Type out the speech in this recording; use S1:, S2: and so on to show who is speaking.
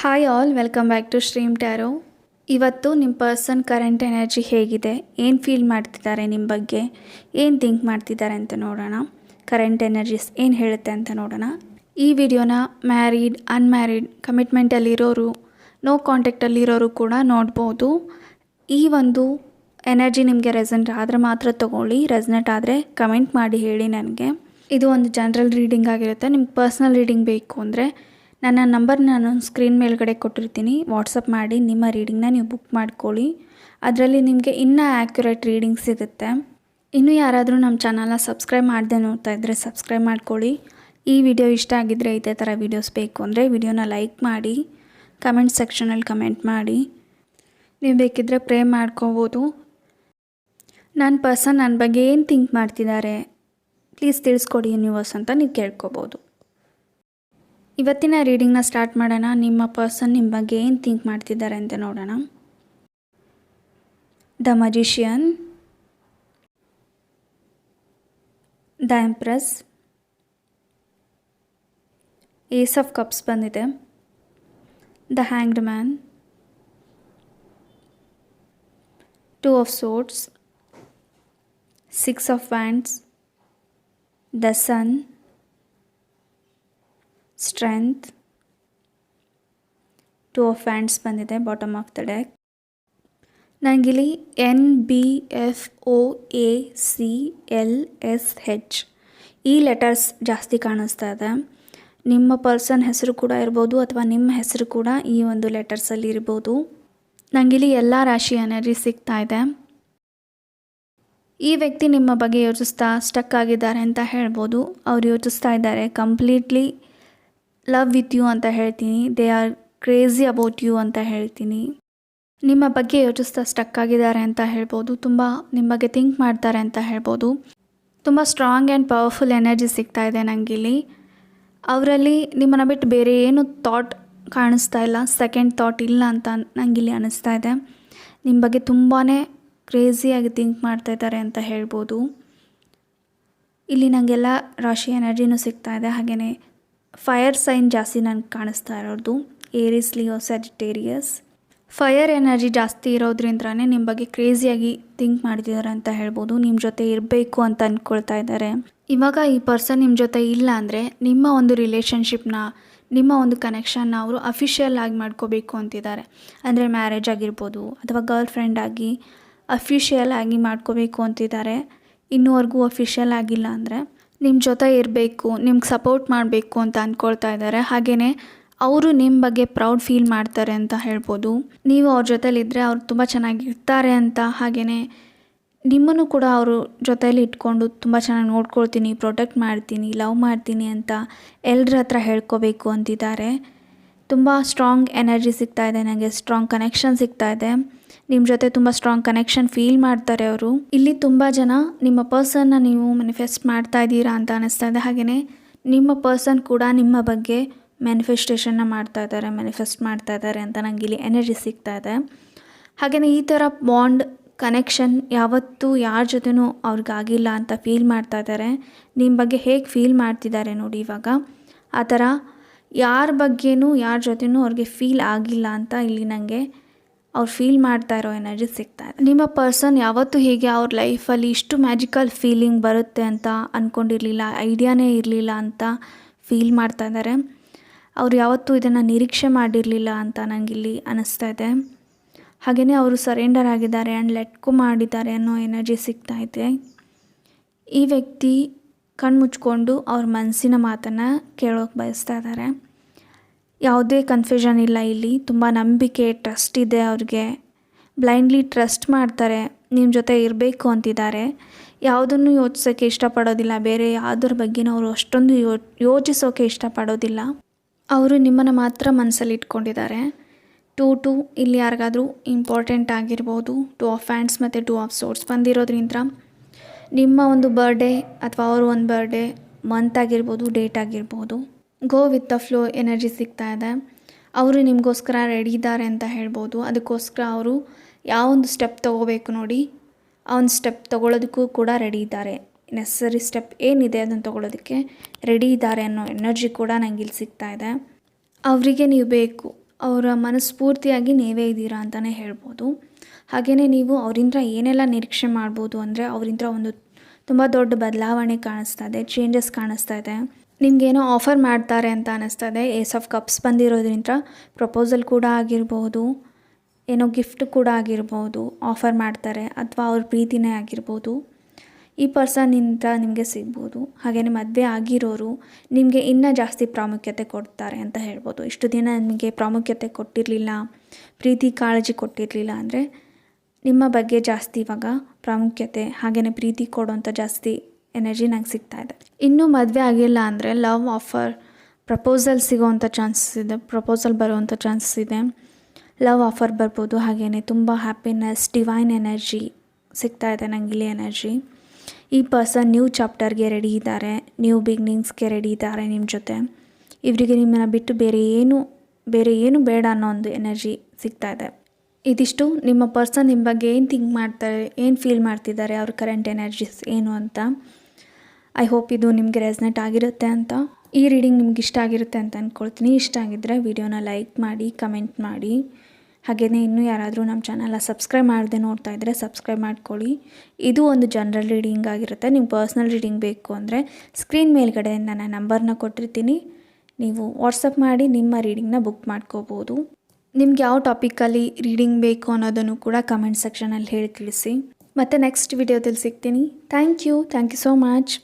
S1: Hi all welcome back to stream tarot ಇವತ್ತು ನಿಮ್ಮ person current energy ಹೇಗಿದೆ? ಏನು ಫೀಲ್ ಮಾಡ್ತಿದ್ದಾರೆ ನಿಮ್ಮ ಬಗ್ಗೆ? ಏನು ಥಿಂಕ್ ಮಾಡ್ತಿದ್ದಾರೆ ಅಂತ ನೋಡೋಣ. ಕರೆಂಟ್ ಎನರ್ಜೀಸ್ ಏನು ಹೇಳುತ್ತೆ ಅಂತ ನೋಡೋಣ. ಈ ವಿಡಿಯೋನ ಮ್ಯಾರಿಡ್ ಅನ್ಮ್ಯಾರಿಡ್ ಕಮಿಟ್ಮೆಂಟಲ್ಲಿರೋರು ನೋ ಕಾಂಟ್ಯಾಕ್ಟಲ್ಲಿರೋರು ಕೂಡ ನೋಡ್ಬೋದು. ಈ ಒಂದು ಎನರ್ಜಿ ನಿಮಗೆ ರೆಸನೆಟ್ ಆದರೆ ಮಾತ್ರ ತೊಗೊಳ್ಳಿ. ರೆಸನೆಟ್ ಆದರೆ ಕಮೆಂಟ್ ಮಾಡಿ ಹೇಳಿ ನನಗೆ. ಇದು ಒಂದು ಜನರಲ್ ರೀಡಿಂಗ್ ಆಗಿರುತ್ತೆ. ನಿಮ್ಗೆ ಪರ್ಸ್ನಲ್ ರೀಡಿಂಗ್ ಬೇಕು ಅಂದರೆ ನನ್ನ ನಂಬರ್ ನಾನು ಸ್ಕ್ರೀನ್ ಮೇಲ್ಗಡೆ ಕೊಟ್ಟಿರ್ತೀನಿ. ವಾಟ್ಸಪ್ ಮಾಡಿ, ನಿಮ್ಮ ರೀಡಿಂಗ್ನ ನೀವು ಬುಕ್ ಮಾಡ್ಕೊಳ್ಳಿ. ಅದರಲ್ಲಿ ನಿಮಗೆ ಇನ್ನೂ ಆ್ಯಕ್ಯುರೇಟ್ ರೀಡಿಂಗ್ ಸಿಗುತ್ತೆ. ಇನ್ನೂ ಯಾರಾದರೂ ನಮ್ಮ ಚಾನಲ್ನ ಸಬ್ಸ್ಕ್ರೈಬ್ ಮಾಡದೆ ನೋಡ್ತಾ ಇದ್ದರೆ ಸಬ್ಸ್ಕ್ರೈಬ್ ಮಾಡ್ಕೊಳ್ಳಿ. ಈ ವಿಡಿಯೋ ಇಷ್ಟ ಆಗಿದ್ದರೆ ಇದೇ ಥರ ವೀಡಿಯೋಸ್ ಬೇಕು ಅಂದರೆ ವಿಡಿಯೋನ ಲೈಕ್ ಮಾಡಿ, ಕಮೆಂಟ್ ಸೆಕ್ಷನಲ್ಲಿ ಕಮೆಂಟ್ ಮಾಡಿ. ನೀವು ಬೇಕಿದ್ದರೆ ಪ್ರೇ ಮಾಡ್ಕೋಬೋದು. ನನ್ನ ಪರ್ಸನ್ ನನ್ನ ಬಗ್ಗೆ ಏನು ಥಿಂಕ್ ಮಾಡ್ತಿದ್ದಾರೆ? ಪ್ಲೀಸ್ ತಿಳಿಸ್ಕೊಡಿ ಯೂನಿವರ್ಸ್ ಅಂತ ನೀವು ಕೇಳ್ಕೊಬೋದು. ಇವತ್ತಿನ ರೀಡಿಂಗ್ನ ಸ್ಟಾರ್ಟ್ ಮಾಡೋಣ. ನಿಮ್ಮ ಪರ್ಸನ್ ನಿಮ್ಮ ಬಗ್ಗೆ ಏನು ಥಿಂಕ್ ಮಾಡ್ತಿದ್ದಾರೆ ಅಂತ ನೋಡೋಣ. The magician the empress, ace of cups ಬಂದಿದೆ. The hanged man, two of swords, six of wands, the sun strength two of wands ಬಂದಿದೆ bottom of the deck ನನಗಿಲ್ಲಿ N B F O A C L S H E letters ಜಾಸ್ತಿ ಕಾಣಿಸ್ತಾ ಇದೆ. ನಿಮ್ಮ person ಹೆಸರು ಕೂಡ ಇರ್ಬೋದು ಅಥವಾ ನಿಮ್ಮ ಹೆಸರು ಕೂಡ ಈ ಒಂದು ಲೆಟರ್ಸಲ್ಲಿ ಇರ್ಬೋದು. ನನಗಿಲ್ಲಿ ಎಲ್ಲ ರಾಶಿ ಎನರ್ಜಿ ಸಿಗ್ತಾ ಇದೆ. ಈ ವ್ಯಕ್ತಿ ನಿಮ್ಮ ಬಗ್ಗೆ ಯೋಚಿಸ್ತಾ ಸ್ಟಕ್ ಆಗಿದ್ದಾರೆ ಅಂತ ಹೇಳ್ಬೋದು. ಅವ್ರು ಯೋಚಿಸ್ತಾ ಇದ್ದಾರೆ ಕಂಪ್ಲೀಟ್ಲಿ ಲವ್ ವಿತ್ ಯು ಅಂತ ಹೇಳ್ತೀನಿ. They are crazy about you ಅಂತ ಹೇಳ್ತೀನಿ. ನಿಮ್ಮ ಬಗ್ಗೆ ಯೋಚಿಸ್ತಾ ಸ್ಟಕ್ ಆಗಿದ್ದಾರೆ ಅಂತ ಹೇಳ್ಬೋದು. ತುಂಬ ನಿಮ್ಮ ಬಗ್ಗೆ ಥಿಂಕ್ ಮಾಡ್ತಾರೆ ಅಂತ ಹೇಳ್ಬೋದು. ತುಂಬ ಸ್ಟ್ರಾಂಗ್ ಆ್ಯಂಡ್ ಪವರ್ಫುಲ್ ಎನರ್ಜಿ ಸಿಗ್ತಾ ಇದೆ ನನಗಿಲ್ಲಿ ಅವರಲ್ಲಿ ನಿಮ್ಮನ್ನು ಬಿಟ್ಟು ಬೇರೆ ಏನು ಥಾಟ್ ಕಾಣಿಸ್ತಾ ಇಲ್ಲ. ಸೆಕೆಂಡ್ ಥಾಟ್ ಇಲ್ಲ ಅಂತ ನನಗಿಲ್ಲಿ ಅನ್ನಿಸ್ತಾ ಇದೆ. ನಿಮ್ಮ ಬಗ್ಗೆ ತುಂಬಾ ಕ್ರೇಜಿಯಾಗಿ ಥಿಂಕ್ ಮಾಡ್ತಾ ಇದ್ದಾರೆ ಅಂತ ಹೇಳ್ಬೋದು. ಇಲ್ಲಿ ನನಗೆಲ್ಲ ರಾಶಿ ಎನರ್ಜಿನೂ ಸಿಗ್ತಾ ಇದೆ. ಹಾಗೆಯೇ ಫೈರ್ ಸೈನ್ ಜಾಸ್ತಿ ನನಗೆ ಕಾಣಿಸ್ತಾ ಇರೋದು. Aries, Leo Sagittarius fire energy ಜಾಸ್ತಿ ಇರೋದ್ರಿಂದನೇ ನಿಮ್ಮ ಬಗ್ಗೆ ಕ್ರೇಜಿಯಾಗಿ ಥಿಂಕ್ ಮಾಡ್ತಿದ್ದಾರೆ ಅಂತ ಹೇಳ್ಬೋದು. ನಿಮ್ಮ ಜೊತೆ ಇರಬೇಕು ಅಂತ ಅಂದ್ಕೊಳ್ತಾ ಇದ್ದಾರೆ. ಇವಾಗ ಈ ಪರ್ಸನ್ ನಿಮ್ಮ ಜೊತೆ ಇಲ್ಲ ಅಂದರೆ ನಿಮ್ಮ ಒಂದು ರಿಲೇಷನ್ಶಿಪ್ನ, ನಿಮ್ಮ ಒಂದು ಕನೆಕ್ಷನ್ನ ಅವರು ಅಫಿಷಿಯಲ್ ಆಗಿ ಮಾಡ್ಕೋಬೇಕು ಅಂತಿದ್ದಾರೆ. ಅಂದರೆ ಮ್ಯಾರೇಜ್ ಆಗಿರ್ಬೋದು ಅಥವಾ ಗರ್ಲ್ ಫ್ರೆಂಡ್ ಆಗಿ ಅಫಿಷಿಯಲ್ ಆಗಿ ಮಾಡ್ಕೋಬೇಕು ಅಂತಿದ್ದಾರೆ. ಇನ್ನೂವರೆಗೂ ಅಫಿಷಿಯಲ್ ಆಗಿಲ್ಲ ಅಂದರೆ. ನಿಮ್ಮ ಜೊತೆ ಇರಬೇಕು, ನಿಮ್ಗೆ ಸಪೋರ್ಟ್ ಮಾಡಬೇಕು ಅಂತ ಅಂದ್ಕೊಳ್ತಾ ಇದ್ದಾರೆ ಹಾಗೆಯೇ ಅವರು ನಿಮ್ಮ ಬಗ್ಗೆ ಪ್ರೌಡ್ ಫೀಲ್ ಮಾಡ್ತಾರೆ ಅಂತ ಹೇಳ್ಬೋದು. ನೀವು ಅವ್ರ ಜೊತೇಲಿದ್ದರೆ ಅವ್ರು ತುಂಬ ಚೆನ್ನಾಗಿರ್ತಾರೆ ಅಂತ. ಹಾಗೆಯೇ ನಿಮ್ಮನ್ನು ಕೂಡ ಅವರು ಜೊತೆಯಲ್ಲಿ ಇಟ್ಕೊಂಡು ತುಂಬ ಚೆನ್ನಾಗಿ ನೋಡ್ಕೊಳ್ತೀನಿ ಪ್ರೊಟೆಕ್ಟ್ ಮಾಡ್ತೀನಿ ಲವ್ ಮಾಡ್ತೀನಿ ಅಂತ ಎಲ್ಲರ ಹತ್ರ ಹೇಳ್ಕೋಬೇಕು ಅಂತಿದ್ದಾರೆ. ತುಂಬ ಸ್ಟ್ರಾಂಗ್ ಎನರ್ಜಿ ಸಿಗ್ತಾ ಇದೆ ನನಗೆ ಸ್ಟ್ರಾಂಗ್ ಕನೆಕ್ಷನ್ ಸಿಗ್ತಾ ಇದೆ. ನಿಮ್ಮ ಜೊತೆ ತುಂಬ ಸ್ಟ್ರಾಂಗ್ ಕನೆಕ್ಷನ್ ಫೀಲ್ ಮಾಡ್ತಾರೆ ಅವರು. ಇಲ್ಲಿ ತುಂಬ ಜನ ನಿಮ್ಮ ಪರ್ಸನ್ನ ನೀವು ಮ್ಯಾನಿಫೆಸ್ಟ್ ಮಾಡ್ತಾ ಇದ್ದೀರಾ ಅಂತ ಅನ್ನಿಸ್ತಾ ಇದೆ. ಹಾಗೆಯೇ ನಿಮ್ಮ ಪರ್ಸನ್ ಕೂಡ ನಿಮ್ಮ ಬಗ್ಗೆ ಮ್ಯಾನಿಫೆಸ್ಟೇಷನ್ನ ಮಾಡ್ತಾ ಇದ್ದಾರೆ ಮ್ಯಾನಿಫೆಸ್ಟ್ ಮಾಡ್ತಾ ಇದ್ದಾರೆ ಅಂತ ನನಗೆ ಇಲ್ಲಿ ಎನರ್ಜಿ ಸಿಗ್ತಾ ಇದೆ. ಹಾಗೆಯೇ ಈ ಥರ ಬಾಂಡ್ ಕನೆಕ್ಷನ್ ಯಾವತ್ತೂ ಯಾರ ಜೊತೆನೂ ಅವ್ರಿಗಾಗಿಲ್ಲ ಅಂತ ಫೀಲ್ ಮಾಡ್ತಾ ಇದ್ದಾರೆ. ನಿಮ್ಮ ಬಗ್ಗೆ ಹೇಗೆ ಫೀಲ್ ಮಾಡ್ತಿದ್ದಾರೆ ನೋಡಿ ಇವಾಗ. ಆ ಥರ ಯಾರ ಬಗ್ಗೆನೂ, ಯಾರ ಜೊತೆನೂ ಅವ್ರಿಗೆ ಫೀಲ್ ಆಗಿಲ್ಲ ಅಂತ ಇಲ್ಲಿ ನನಗೆ ಅವ್ರು ಫೀಲ್ ಮಾಡ್ತಾ ಇರೋ ಎನರ್ಜಿ ಸಿಗ್ತಾ ಇದೆ. ನಿಮ್ಮ ಪರ್ಸನ್ ಯಾವತ್ತೂ ಹೀಗೆ ಅವ್ರ ಲೈಫಲ್ಲಿ ಇಷ್ಟು ಮ್ಯಾಜಿಕಲ್ ಫೀಲಿಂಗ್ ಬರುತ್ತೆ ಅಂತ ಅಂದ್ಕೊಂಡಿರಲಿಲ್ಲ ಐಡಿಯಾನೇ ಇರಲಿಲ್ಲ ಅಂತ ಫೀಲ್ ಮಾಡ್ತಾ ಇದ್ದಾರೆ ಅವ್ರು ಯಾವತ್ತೂ ಇದನ್ನು ನಿರೀಕ್ಷೆ ಮಾಡಿರಲಿಲ್ಲ ಅಂತ ನನಗಿಲ್ಲಿ ಅನ್ನಿಸ್ತಾ ಇದೆ. ಹಾಗೆಯೇ ಅವರು ಸರೆಂಡರ್ ಆಗಿದ್ದಾರೆ ಆ್ಯಂಡ್ ಲೆಟ್ಕು ಮಾಡಿದ್ದಾರೆ ಅನ್ನೋ ಎನರ್ಜಿ ಸಿಗ್ತಾ ಇದೆ. ಈ ವ್ಯಕ್ತಿ ಕಣ್ಣು ಮುಚ್ಕೊಂಡು ಅವ್ರ ಮನಸ್ಸಿನ ಮಾತನ್ನು ಕೇಳೋಕೆ ಬಯಸ್ತಾ ಇದ್ದಾರೆ ಯಾವುದೇ ಕನ್ಫ್ಯೂಷನ್ ಇಲ್ಲ ಇಲ್ಲಿ. ತುಂಬ ನಂಬಿಕೆ ಟ್ರಸ್ಟ್ ಇದೆ ಅವ್ರಿಗೆ. ಬ್ಲೈಂಡ್ಲಿ ಟ್ರಸ್ಟ್ ಮಾಡ್ತಾರೆ. ನಿಮ್ಮ ಜೊತೆ ಇರಬೇಕು ಅಂತಿದ್ದಾರೆ. ಯಾವುದನ್ನು ಯೋಚಿಸೋಕ್ಕೆ ಇಷ್ಟಪಡೋದಿಲ್ಲ. ಬೇರೆ ಯಾವುದ್ರ ಬಗ್ಗೆನೂ ಅವರು ಅಷ್ಟೊಂದು ಯೋ, ಯೋಚಿಸೋಕೆ ಇಷ್ಟಪಡೋದಿಲ್ಲ. ಅವರು ನಿಮ್ಮನ್ನು ಮಾತ್ರ ಮನಸ್ಸಲ್ಲಿ ಇಟ್ಕೊಂಡಿದ್ದಾರೆ. ಟೂ ಟು ಇಲ್ಲಿ ಯಾರಿಗಾದರೂ ಇಂಪಾರ್ಟೆಂಟ್ ಆಗಿರ್ಬೋದು. ಟೂ ಆಫ್ ಹ್ಯಾಂಡ್ಸ್ ಮತ್ತು ಟೂ ಆಫ್ ಸೋರ್ಸ್ ಬಂದಿರೋದ್ರಿಂದ ನಿಮ್ಮ ಒಂದು ಬರ್ಡೇ ಅಥವಾ ಅವರು ಒಂದು ಬರ್ಡೇ ಮಂತ್ ಆಗಿರ್ಬೋದು ಡೇಟ್ ಆಗಿರ್ಬೋದು. Go with the flow energy ಸಿಗ್ತಾ ಇದೆ. ಅವರು ನಿಮಗೋಸ್ಕರ ರೆಡಿ ಇದ್ದಾರೆ ಅಂತ ಹೇಳ್ಬೋದು. ಅದಕ್ಕೋಸ್ಕರ ಅವರು ಯಾವ ಒಂದು ಸ್ಟೆಪ್ ತೊಗೋಬೇಕು ನೋಡಿ ಆ ಒಂದು ಸ್ಟೆಪ್ ತೊಗೊಳೋದಕ್ಕೂ ಕೂಡ ರೆಡಿ ಇದ್ದಾರೆ. ನೆಸಸರಿ ಸ್ಟೆಪ್ ಏನಿದೆ ಅದನ್ನು ತೊಗೊಳೋದಕ್ಕೆ ರೆಡಿ ಇದ್ದಾರೆ ಅನ್ನೋ ಎನರ್ಜಿ ಕೂಡ ನನಗೆ ಇಲ್ಲಿ ಸಿಗ್ತಾ ಇದೆ. ಅವರಿಗೆ ನೀವು ಬೇಕು. ಅವರ ಮನಸ್ಫೂರ್ತಿಯಾಗಿ ನೀವೇ ಇದ್ದೀರಾ ಅಂತಲೇ ಹೇಳ್ಬೋದು. ಹಾಗೆಯೇ ನೀವು ಅವರಿಂದ ಏನೆಲ್ಲ ನಿರೀಕ್ಷೆ ಮಾಡ್ಬೋದು ಅಂದರೆ ಅವರಿಂದ ಒಂದು ತುಂಬ ದೊಡ್ಡ ಬದಲಾವಣೆ ಕಾಣಿಸ್ತಾ ಇದೆ ಚೇಂಜಸ್ ಕಾಣಿಸ್ತಾ ಇದೆ. ನಿಮಗೇನೋ ಆಫರ್ ಮಾಡ್ತಾರೆ ಅಂತ ಅನ್ನಿಸ್ತಾ ಇದೆ ಏಸ್ ಆಫ್ ಕಪ್ಸ್ ಬಂದಿರೋದ್ರಿಂದ ಪ್ರಪೋಸಲ್ ಕೂಡ ಆಗಿರ್ಬೋದು, ಏನೋ ಗಿಫ್ಟ್ ಕೂಡ ಆಗಿರ್ಬೋದು ಆಫರ್ ಮಾಡ್ತಾರೆ ಅಥವಾ ಅವ್ರ ಪ್ರೀತಿನೇ ಆಗಿರ್ಬೋದು, ಈ ಪರ್ಸನ್ನಿಂದ ನಿಮಗೆ ಸಿಗ್ಬೋದು. ಹಾಗೆಯೇ ಮದುವೆ ಆಗಿರೋರು ನಿಮಗೆ ಇನ್ನೂ ಜಾಸ್ತಿ ಪ್ರಾಮುಖ್ಯತೆ ಕೊಡ್ತಾರೆ ಅಂತ ಹೇಳ್ಬೋದು. ಇಷ್ಟು ದಿನ ನಿಮಗೆ ಪ್ರಾಮುಖ್ಯತೆ ಕೊಟ್ಟಿರಲಿಲ್ಲ, ಪ್ರೀತಿ ಕಾಳಜಿ ಕೊಟ್ಟಿರಲಿಲ್ಲ ಅಂದರೆ ನಿಮ್ಮ ಬಗ್ಗೆ ಜಾಸ್ತಿ ಇವಾಗ ಪ್ರಾಮುಖ್ಯತೆ ಹಾಗೆಯೇ ಪ್ರೀತಿ ಕೊಡೋಂಥ ಜಾಸ್ತಿ ಎನರ್ಜಿ ನಂಗೆ ಸಿಗ್ತಾ ಇದೆ. ಇನ್ನೂ ಮದುವೆ ಆಗಿಲ್ಲ ಅಂದರೆ ಲವ್ ಆಫರ್, ಪ್ರಪೋಸಲ್ ಸಿಗೋವಂಥ ಚಾನ್ಸಸ್ ಇದೆ, ಪ್ರಪೋಸಲ್ ಬರುವಂಥ ಚಾನ್ಸಸ್ ಇದೆ. ಲವ್ ಆಫರ್ ಬರ್ಬೋದು ಹಾಗೆಯೇ ತುಂಬ ಹ್ಯಾಪಿನೆಸ್ ಡಿವೈನ್ ಎನರ್ಜಿ ಸಿಗ್ತಾ ಇದೆ ಇಲ್ಲಿ ಎನರ್ಜಿ. ಈ ಪರ್ಸನ್ ನ್ಯೂ ಚಾಪ್ಟರ್ಗೆ ರೆಡಿ ಇದ್ದಾರೆ ನ್ಯೂ ಬಿಗ್ನಿಂಗ್ಸ್ಗೆ ರೆಡಿ ಇದ್ದಾರೆ ನಿಮ್ಮ ಜೊತೆ. ಇವರಿಗೆ ನಿಮ್ಮನ್ನು ಬಿಟ್ಟು ಬೇರೆ ಏನು ಬೇರೆ ಏನು ಬೇಡ ಅನ್ನೋ ಒಂದು ಎನರ್ಜಿ ಸಿಗ್ತಾ ಇದೆ. ಇದಿಷ್ಟು. ನಿಮ್ಮ ಪರ್ಸನ್ ನಿಮ್ಮ ಬಗ್ಗೆ ಏನು ಥಿಂಕ್ ಮಾಡ್ತಾರೆ, ಏನು ಫೀಲ್ ಮಾಡ್ತಿದ್ದಾರೆ, ಅವ್ರ ಕರೆಂಟ್ ಎನರ್ಜೀಸ್ ಏನು ಅಂತ. ಐ ಹೋಪ್ ಇದು ನಿಮಗೆ ರೆಸ್ನೆಟ್ ಆಗಿರುತ್ತೆ ಅಂತ. ಈ ರೀಡಿಂಗ್ ನಿಮ್ಗೆ ಇಷ್ಟ ಆಗಿರುತ್ತೆ ಅಂತ ಅಂದ್ಕೊಳ್ತೀನಿ ಇಷ್ಟ ಆಗಿದ್ದರೆ ವಿಡಿಯೋನ ಲೈಕ್ ಮಾಡಿ ಕಮೆಂಟ್ ಮಾಡಿ. ಹಾಗೆಯೇ ಇನ್ನೂ ಯಾರಾದರೂ ನಮ್ಮ ಚಾನಲ್ನ ಸಬ್ಸ್ಕ್ರೈಬ್ ಮಾಡದೆ ನೋಡ್ತಾ ಇದ್ದರೆ ಸಬ್ಸ್ಕ್ರೈಬ್ ಮಾಡ್ಕೊಳ್ಳಿ. ಇದು ಒಂದು ಜನರಲ್ ರೀಡಿಂಗ್ ಆಗಿರುತ್ತೆ. ನಿಮ್ಗೆ ಪರ್ಸ್ನಲ್ ರೀಡಿಂಗ್ ಬೇಕು ಅಂದರೆ ಸ್ಕ್ರೀನ್ ಮೇಲ್ಗಡೆ ನನ್ನ ನಂಬರ್ನ ಕೊಟ್ಟಿರ್ತೀನಿ. ನೀವು ವಾಟ್ಸಪ್ ಮಾಡಿ ನಿಮ್ಮ ರೀಡಿಂಗ್ನ ಬುಕ್ ಮಾಡ್ಕೋಬೋದು. ನಿಮ್ಗೆ ಯಾವ ಟಾಪಿಕಲ್ಲಿ ರೀಡಿಂಗ್ ಬೇಕು ಅನ್ನೋದನ್ನು ಕೂಡ ಕಮೆಂಟ್ ಸೆಕ್ಷನಲ್ಲಿ ಹೇಳಿ ತಿಳಿಸಿ. ಮತ್ತು ನೆಕ್ಸ್ಟ್ ವಿಡಿಯೋದಲ್ಲಿ ಸಿಗ್ತೀನಿ. Thank you thank you so much